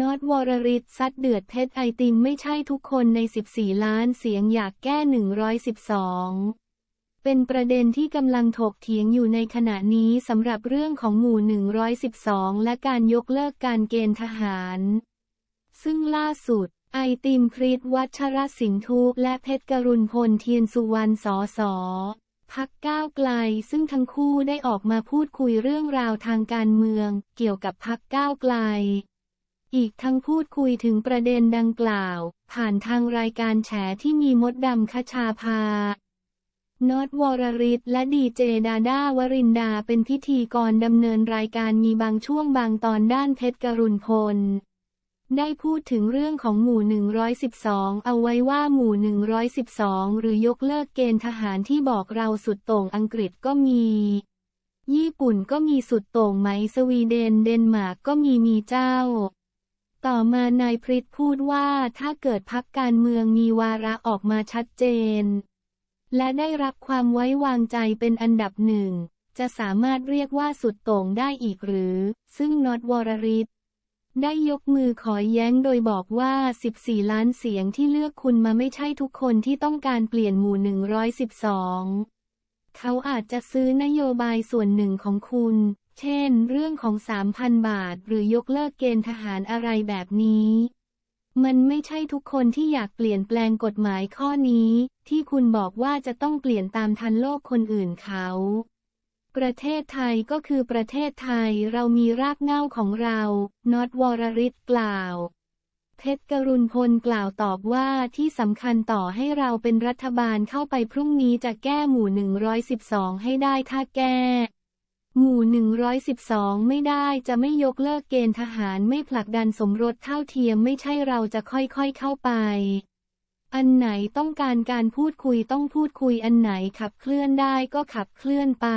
น็อตวรริศซัดเดือดเพชรไอติมไม่ใช่ทุกคนใน 14 ล้านเสียงอยากแก้ 112 เป็นประเด็นที่กำลังถกเถียงอยู่ในขณะนี้สำหรับเรื่องของหมู่ 112 และการยกเลิกการเกณฑ์ทหาร ซึ่งล่าสุด ไอติมพริตวัชรสินทุและเพชรกรุณพลเทียนสุวรรณสอสอพักก้าวไกลซึ่งทั้งคู่ได้ออกมาพูดคุยเรื่องราวทางการเมือง เกี่ยวกับพักก้าวไกล อีกทั้งพูดคุยถึงประเด็นดังกล่าว ผ่านทางรายการแฉที่มีมดดำคชาภานอตวรริศและดีเจดาด้าวรินดาเป็นพิธีกรดำเนินรายการมีบางช่วงบางตอนด้านเพชรกรุณพล ได้พูดถึงเรื่องของหมู่ 112 เอาไว้ว่าหมู่ 112 หรือยกเลิกเกณฑ์ทหารที่บอกเราสุดโต่งอังกฤษก็มี ญี่ปุ่นก็มีสุดโต่งไหมสวีเดนเดนมาร์กก็มีมีเจ้า ต่อมานายพริตพูดว่าถ้าเกิดพักการเมืองมีวาระออกมาชัดเจน และได้รับความไว้วางใจเป็นอันดับหนึ่ง จะสามารถเรียกว่าสุดโต่งได้อีกหรือ ซึ่งน็อตวรริศได้ยกมือขอแย้งโดยบอกว่า 14 ล้านเสียงที่เลือกคุณมาไม่ใช่ทุกคนที่ต้องการเปลี่ยนหมู่ 112 เขาอาจจะซื้อนโยบายส่วนหนึ่งของคุณ เช่น เรื่องของ 3,000 บาท หรือยกเลิกเกณฑ์ทหารอะไรแบบนี้ มันไม่ใช่ทุกคนที่อยากเปลี่ยนแปลงกฎหมายข้อนี้ ที่คุณบอกว่าจะต้องเปลี่ยนตามทันโลกคนอื่นเขา ประเทศไทยก็คือประเทศไทยเรามีรากเหง้าของเราน็อตวรริศกล่าวเพชรกรุณพลกล่าวตอบว่าที่สำคัญต่อให้เราเป็นรัฐบาลเข้าไปพรุ่งนี้จะแก้หมู่ 112 ให้ได้ถ้าแก้ หมู่ 112 ไม่ได้จะไม่ยกเลิกเกณฑ์ทหารไม่ผลักดันสมรสเท่าเทียมไม่ใช่เราจะค่อยๆเข้าไป อันไหนต้องการการพูดคุยต้องพูดคุยอันไหนขับเคลื่อนได้ก็ขับเคลื่อนไป